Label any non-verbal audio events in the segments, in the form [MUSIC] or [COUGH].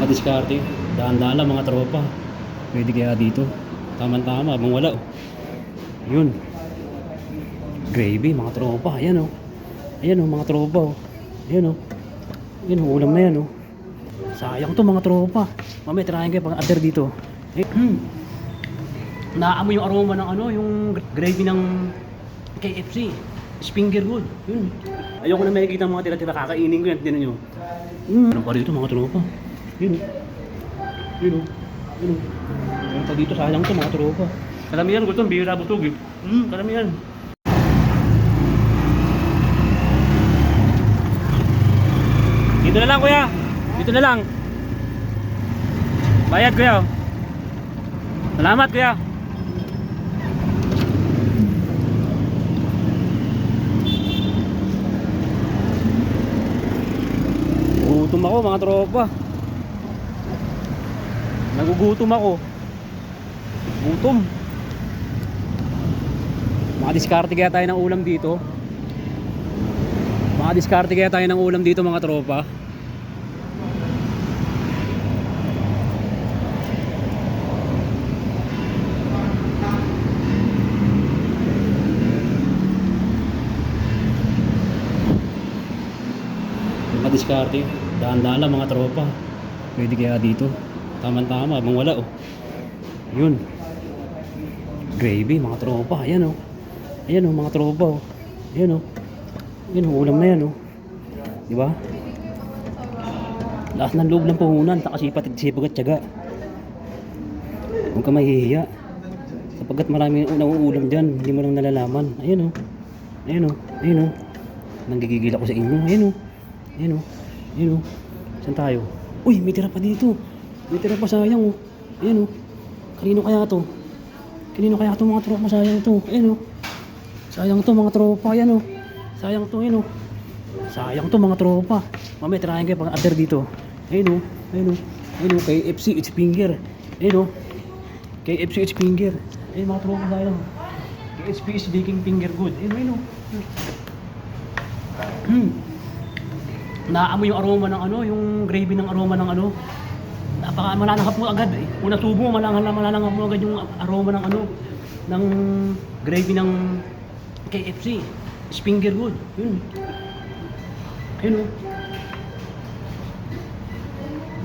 Madiskarte. Daan-daan lang mga tropa. Pwede kaya dito. Tama-tama, abang wala. oh. Yun. Gravy, mga tropa. Ayan oh. Ayan oh, mga tropa oh. Ayan oh. Ayan oh, ulam na yan oh. Sayang to mga tropa. Mamaya tirahin kayo pang ater dito. Eh, hmm. Naamoy yung aroma ng ano, yung gravy ng KFC. Spinger good. Yun. Ayoko na makikita mga tira-tira kakainin ko yan. Tinan nyo. Hmm. Ano pa dito mga tropa? Yun. Yun. oh. Yun. oh. Ayun pa dito sayang to mga tropa. Karamihan gusto, bihira busog eh. Hmm, karamihan. Dito na lang kuya. Dito na lang. Bayad kuya. Salamat kuya. Gutom ako mga tropa. Nagugutom ako. Gutom. Makadiskarte kaya tayo ng ulam dito. Makadiskarte kaya tayo ng ulam dito mga tropa. Makadiskarte. Daan-daan lang mga tropa. Pwede kaya dito. Tama-tama, abang wala oh. Yun. Gravy mga tropa. Ayan oh. Ayan oh mga tropa oh. Ayan oh. Ayan oh, ulam na yan oh. Di ba? Lakas ng loob ng puhunan, takasipat at sipag at tiyaga. Huwag ka mahihiya. Sapagkat marami unang ulam dyan, hindi mo lang nalalaman. Ayan oh. Ayan oh. Ayan oh. Nanggigigil ako sa inyo. Ayan oh. Ayan oh. Ayan oh. Saan tayo? Uy, may tira pa dito. May tira pa sayang oh. Ayan oh. Kanino kaya to? Kanino kaya to mga tropa? Sayang to. Ayan oh. Sayang to mga tropa. Ayan oh. Sayang to. Ayan oh. Sayang to mga tropa. Mamaya tirahin kayo pang ater dito. Ayan oh. Ayan oh. Ayan oh. KFC it's finger. Ayan oh. KFC it's finger. Ayan mga tropa sayang. KFC is baking finger good. Ayan oh. Ayan oh. Hmm. Naamoy yung aroma ng ano, yung gravy ng aroma ng ano. Napaka malanghap mo agad eh. Una subo mo, malanghap malanghap mo agad yung aroma ng ano, ng gravy ng KFC. Spinger good. Yun. Yun oh.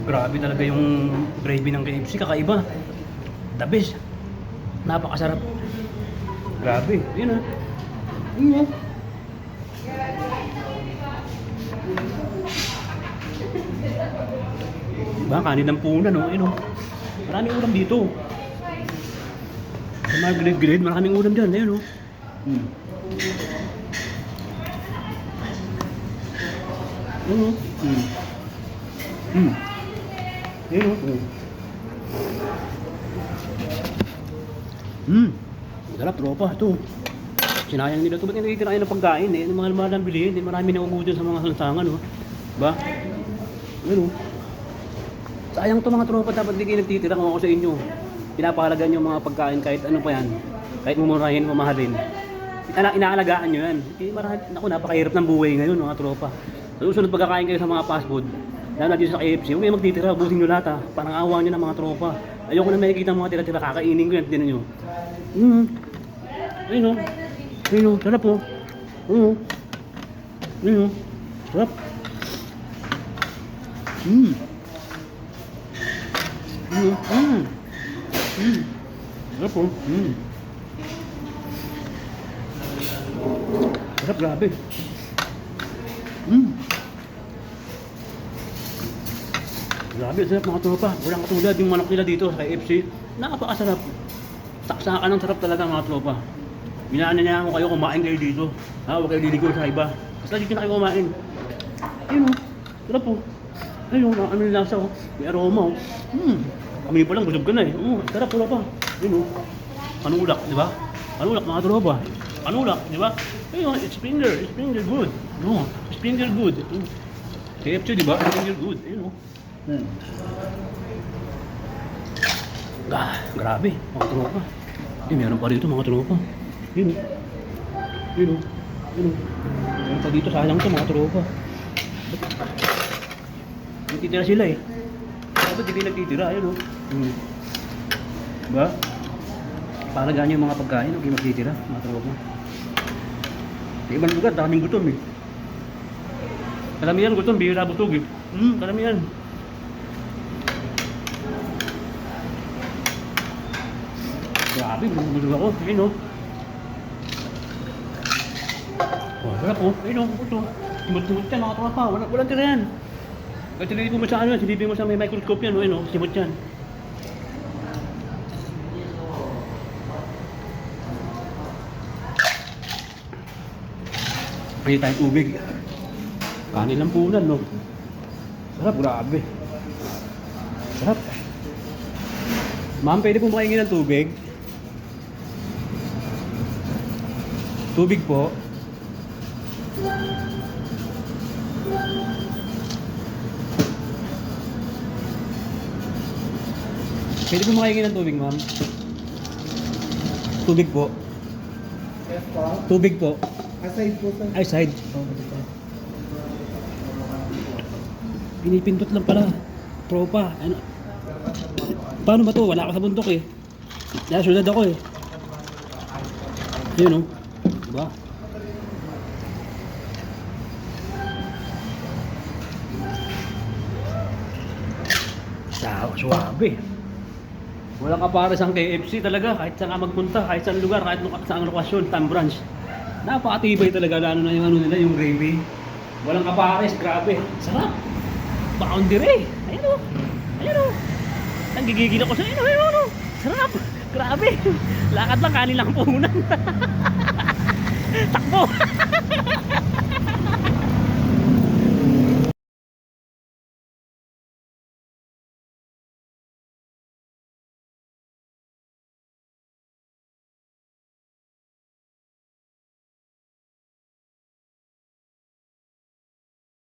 Grabe talaga yung gravy ng KFC, kakaiba. The best. Napakasarap. Grabe. Yun oh. Yun oh. Diba? Kanin ng puna, no? Ayun, no? Maraming ulam dito. Sa mga gilid-gilid, maraming ulam dyan. Ayun, no? Hmm. Ayun, no? Hmm. Hmm. Ayun, no? Hmm. Hmm. Sarap, tropa. Ito. Sinayang nila ito. Ba't hindi tirayan ng pagkain? Eh? Yung mga lumalang bilihin. Eh? Marami na umuudin sa mga lansangan, no? Diba? Ayun, no? Sayang to mga tropa, dapat di kayo nagtitira kung ako sa inyo. Pinapahalagan yung mga pagkain kahit ano pa yan. Kahit mumurahin, mamahalin. Ina inaalagaan nyo yan. Eh, marami, naku, napakahirap ng buhay ngayon mga tropa. Sa susunod pagkakain kayo sa mga fast food, lalo na dito sa KFC, huwag kayo magtitira, busin nyo lahat ha. Parang awa nyo ng mga tropa. Ayoko na makikita mga tira-tira, kakainin ko yan, tinan nyo. Mm. Ayun o. Ayun o, sarap o. Ayun o. Ayun o. Sarap. Mm. Mm. Mm. Mm. Sarap po. Mm. Grabe. Mm. Grabe, sarap mga tropa. Walang katulad yung manok nila dito sa KFC. Napakasarap. Saksakan ng sarap talaga mga tropa. Minaan niya ako kayo kumain kayo dito. Ha, huwag kayo liligaw sa iba. Basta dito na kayo kumain. Ayun o. Sarap po. Ayun, ang ano yung lasa oh. May aroma oh. Hmm. Kami pa lang, busog ka na eh. Oh, sarap pula pa. Ayun oh. Panulak, di ba? Panulak mga tropa. Panulak, di ba? Ayun, it's finger. It's finger good. No, it's finger good. Ito. KFC, di ba? It's finger good. Ayun oh. Hmm. Ah, grabe, mga tropa. Eh, meron pa rito mga tropa. Yun oh. Yun oh. Yun oh. Meron pa dito, sayang to mga tropa. Nagtitira sila eh. iba hindi nagtitira, ayun oh. Hmm. Diba? Palagaan yung mga pagkain, huwag yung magtitira, mga tropa. Sa ibang lugar, daming gutom eh. Kalamihan gutom, bihira butog eh. Hmm, kalamihan. Grabe, bulog ako. Ayun oh. Oh, sarap oh. Ayun oh, ito. Simot-simot yan, mga tropa. Wala, walang tira yan. Kahit silipin mo sa ano, silipin mo sa may microscope yan, oh, ayun oh, simot yan. Pwede tayong tubig. Kanin lang punan, no? Sarap, grabe. Sarap. Ma'am, pwede po makaingin ng tubig? Tubig po. Pwede po makaingin ng tubig, ma'am? Tubig po. Yes po. Tubig po. Aside po sir. Ay, side. Oh. Pinipindot lang pala. Tropa. Ano? Paano ba to? Wala ka sa bundok eh. Nasa syudad ako eh. Yun oh. Diba? Sa suwabe. Walang kapares ang KFC talaga. Kahit saan ka magpunta, kahit saan lugar, kahit luka- saan lokasyon, time branch. Napakatibay talaga, lalo na yung ano nila, yung gravy. Walang kapares, grabe. Sarap. Boundary. Ayun o. Ayun o. Nanggigigil ako sa inyo. Ayun o. Sarap. Grabe. [LAUGHS] Lakad lang, kanin lang punan. [LAUGHS] Takbo. [LAUGHS]